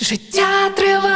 Життя триває.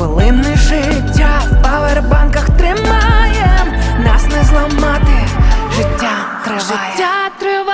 хвилини життя в павербанках тримає нас не зламати, життя триває. Життя триває.